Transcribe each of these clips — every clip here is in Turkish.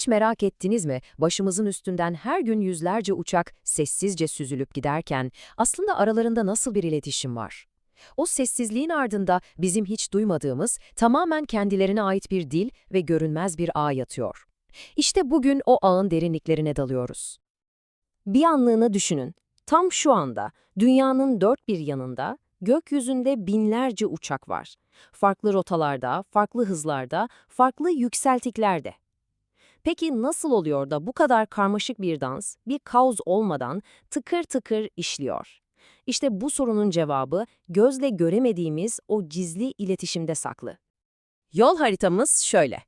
Hiç merak ettiniz mi? Başımızın üstünden her gün yüzlerce uçak sessizce süzülüp giderken aslında aralarında nasıl bir iletişim var? O sessizliğin ardında bizim hiç duymadığımız, tamamen kendilerine ait bir dil ve görünmez bir ağ yatıyor. İşte bugün o ağın derinliklerine dalıyoruz. Bir anlığına düşünün. Tam şu anda dünyanın dört bir yanında gökyüzünde binlerce uçak var. Farklı rotalarda, farklı hızlarda, farklı yükseltiklerde. Peki nasıl oluyor da bu kadar karmaşık bir dans, bir kaos olmadan tıkır tıkır işliyor? İşte bu sorunun cevabı gözle göremediğimiz o gizli iletişimde saklı. Yol haritamız şöyle.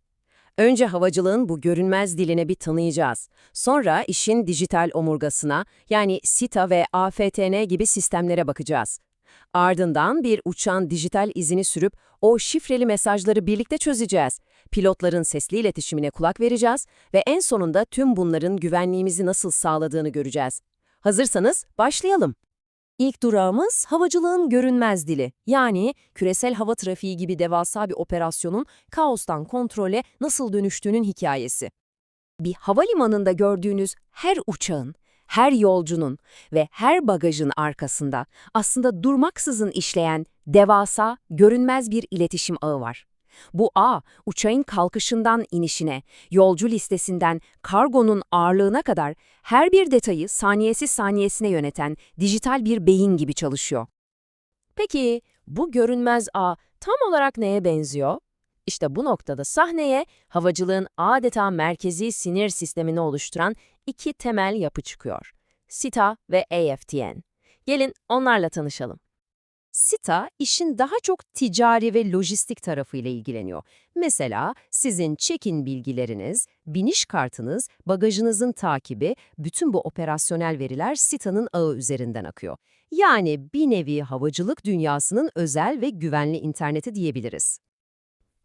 Önce havacılığın bu görünmez diline bir tanıyacağız. Sonra işin dijital omurgasına yani SITA ve AFTN gibi sistemlere bakacağız. Ardından bir uçağın dijital izini sürüp o şifreli mesajları birlikte çözeceğiz. Pilotların sesli iletişimine kulak vereceğiz ve en sonunda tüm bunların güvenliğimizi nasıl sağladığını göreceğiz. Hazırsanız başlayalım. İlk durağımız havacılığın görünmez dili. Yani küresel hava trafiği gibi devasa bir operasyonun kaostan kontrole nasıl dönüştüğünün hikayesi. Bir havalimanında gördüğünüz her uçağın, her yolcunun ve her bagajın arkasında aslında durmaksızın işleyen devasa, görünmez bir iletişim ağı var. Bu ağ, uçağın kalkışından inişine, yolcu listesinden kargonun ağırlığına kadar her bir detayı saniyesi saniyesine yöneten dijital bir beyin gibi çalışıyor. Peki bu görünmez ağ tam olarak neye benziyor? İşte bu noktada sahneye havacılığın adeta merkezi sinir sistemini oluşturan iki temel yapı çıkıyor. SITA ve AFTN. Gelin onlarla tanışalım. SITA, işin daha çok ticari ve lojistik tarafıyla ilgileniyor. Mesela sizin check-in bilgileriniz, biniş kartınız, bagajınızın takibi, bütün bu operasyonel veriler SITA'nın ağı üzerinden akıyor. Yani bir nevi havacılık dünyasının özel ve güvenli interneti diyebiliriz.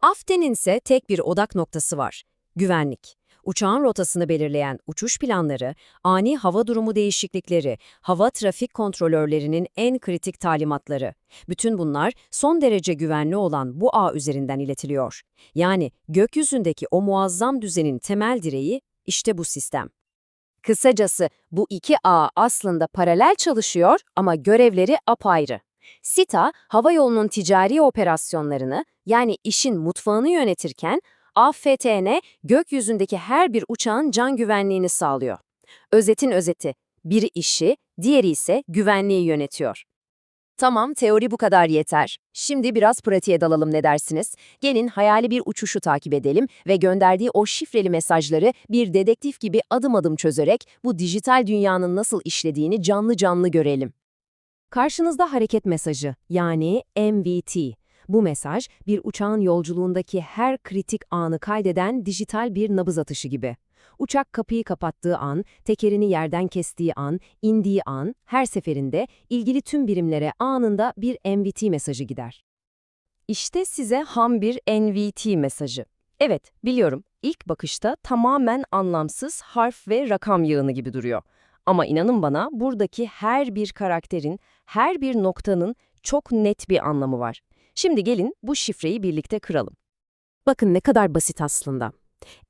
AFTE'nin ise tek bir odak noktası var, güvenlik. Uçağın rotasını belirleyen uçuş planları, ani hava durumu değişiklikleri, hava trafik kontrolörlerinin en kritik talimatları. Bütün bunlar son derece güvenli olan bu ağ üzerinden iletiliyor. Yani gökyüzündeki o muazzam düzenin temel direği işte bu sistem. Kısacası bu iki ağ aslında paralel çalışıyor ama görevleri apayrı. SITA, hava yolunun ticari operasyonlarını yani işin mutfağını yönetirken AFTN, gökyüzündeki her bir uçağın can güvenliğini sağlıyor. Özetin özeti, biri işi, diğeri ise güvenliği yönetiyor. Tamam, teori bu kadar yeter. Şimdi biraz pratiğe dalalım ne dersiniz? Gelin hayali bir uçuşu takip edelim ve gönderdiği o şifreli mesajları bir dedektif gibi adım adım çözerek bu dijital dünyanın nasıl işlediğini canlı canlı görelim. Karşınızda hareket mesajı yani MVT. Bu mesaj, bir uçağın yolculuğundaki her kritik anı kaydeden dijital bir nabız atışı gibi. Uçak kapıyı kapattığı an, tekerini yerden kestiği an, indiği an, her seferinde ilgili tüm birimlere anında bir NVT mesajı gider. İşte size ham bir NVT mesajı. Evet, biliyorum, ilk bakışta tamamen anlamsız harf ve rakam yığını gibi duruyor. Ama inanın bana buradaki her bir karakterin, her bir noktanın çok net bir anlamı var. Şimdi gelin bu şifreyi birlikte kıralım. Bakın ne kadar basit aslında.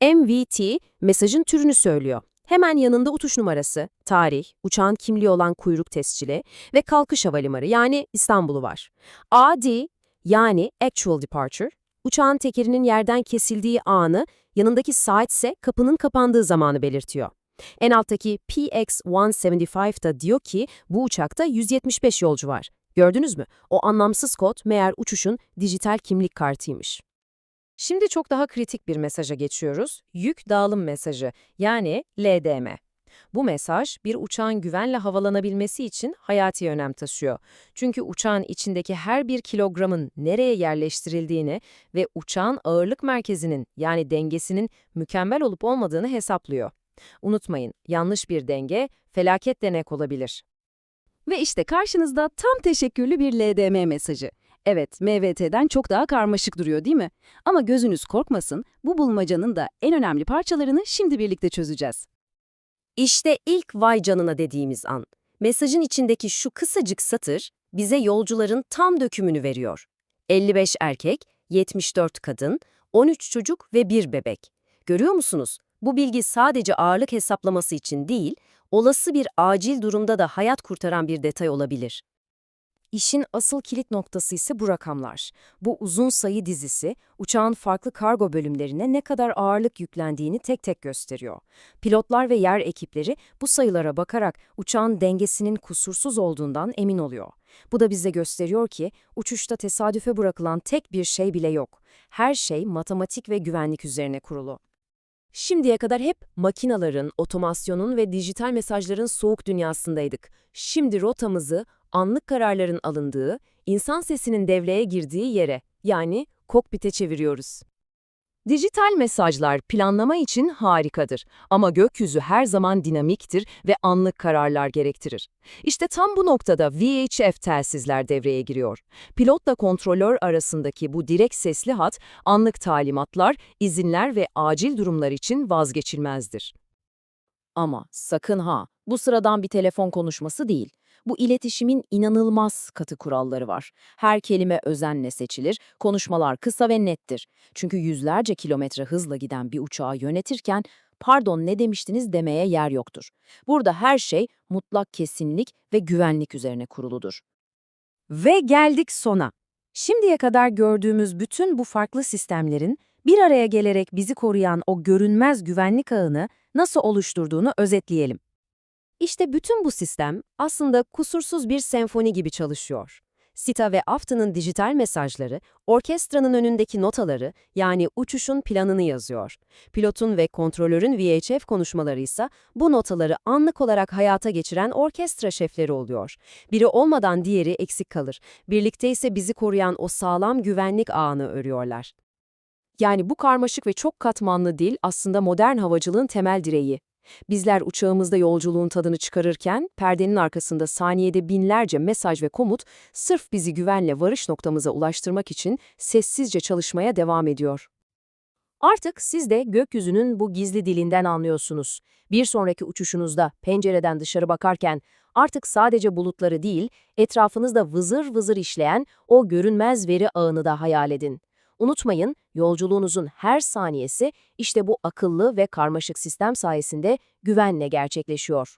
MVT mesajın türünü söylüyor. Hemen yanında uçuş numarası, tarih, uçağın kimliği olan kuyruk tescili ve kalkış havalimanı yani İstanbul'u var. AD yani Actual Departure, uçağın tekerinin yerden kesildiği anı, yanındaki saat ise kapının kapandığı zamanı belirtiyor. En alttaki PX-175 da diyor ki bu uçakta 175 yolcu var. Gördünüz mü? O anlamsız kod meğer uçuşun dijital kimlik kartıymış. Şimdi çok daha kritik bir mesaja geçiyoruz. Yük dağılım mesajı yani LDM. Bu mesaj bir uçağın güvenle havalanabilmesi için hayati önem taşıyor. Çünkü uçağın içindeki her bir kilogramın nereye yerleştirildiğini ve uçağın ağırlık merkezinin yani dengesinin mükemmel olup olmadığını hesaplıyor. Unutmayın, yanlış bir denge felaket denek olabilir. Ve işte karşınızda tam teşekkürlü bir LDM mesajı. Evet, MVT'den çok daha karmaşık duruyor değil mi? Ama gözünüz korkmasın, bu bulmacanın da en önemli parçalarını şimdi birlikte çözeceğiz. İşte ilk vay canına dediğimiz an. Mesajın içindeki şu kısacık satır bize yolcuların tam dökümünü veriyor. 55 erkek, 74 kadın, 13 çocuk ve bir bebek. Görüyor musunuz? Bu bilgi sadece ağırlık hesaplaması için değil, olası bir acil durumda da hayat kurtaran bir detay olabilir. İşin asıl kilit noktası ise bu rakamlar. Bu uzun sayı dizisi, uçağın farklı kargo bölümlerine ne kadar ağırlık yüklendiğini tek tek gösteriyor. Pilotlar ve yer ekipleri bu sayılara bakarak uçağın dengesinin kusursuz olduğundan emin oluyor. Bu da bize gösteriyor ki uçuşta tesadüfe bırakılan tek bir şey bile yok. Her şey matematik ve güvenlik üzerine kurulu. Şimdiye kadar hep makinaların, otomasyonun ve dijital mesajların soğuk dünyasındaydık. Şimdi rotamızı anlık kararların alındığı, insan sesinin devreye girdiği yere, yani kokpite çeviriyoruz. Dijital mesajlar planlama için harikadır ama gökyüzü her zaman dinamiktir ve anlık kararlar gerektirir. İşte tam bu noktada VHF telsizler devreye giriyor. Pilotla kontrolör arasındaki bu direkt sesli hat, anlık talimatlar, izinler ve acil durumlar için vazgeçilmezdir. Ama sakın ha, bu sıradan bir telefon konuşması değil. Bu iletişimin inanılmaz katı kuralları var. Her kelime özenle seçilir, konuşmalar kısa ve nettir. Çünkü yüzlerce kilometre hızla giden bir uçağı yönetirken pardon ne demiştiniz demeye yer yoktur. Burada her şey mutlak kesinlik ve güvenlik üzerine kuruludur. Ve geldik sona. Şimdiye kadar gördüğümüz bütün bu farklı sistemlerin bir araya gelerek bizi koruyan o görünmez güvenlik ağını nasıl oluşturduğunu özetleyelim. İşte bütün bu sistem aslında kusursuz bir senfoni gibi çalışıyor. Sita ve Afta'nın dijital mesajları, orkestranın önündeki notaları yani uçuşun planını yazıyor. Pilotun ve kontrolörün VHF konuşmaları ise bu notaları anlık olarak hayata geçiren orkestra şefleri oluyor. Biri olmadan diğeri eksik kalır. Birlikte ise bizi koruyan o sağlam güvenlik ağını örüyorlar. Yani bu karmaşık ve çok katmanlı dil aslında modern havacılığın temel direği. Bizler uçağımızda yolculuğun tadını çıkarırken, perdenin arkasında saniyede binlerce mesaj ve komut sırf bizi güvenle varış noktamıza ulaştırmak için sessizce çalışmaya devam ediyor. Artık siz de gökyüzünün bu gizli dilinden anlıyorsunuz. Bir sonraki uçuşunuzda pencereden dışarı bakarken artık sadece bulutları değil, etrafınızda vızır vızır işleyen o görünmez veri ağını da hayal edin. Unutmayın, yolculuğunuzun her saniyesi işte bu akıllı ve karmaşık sistem sayesinde güvenle gerçekleşiyor.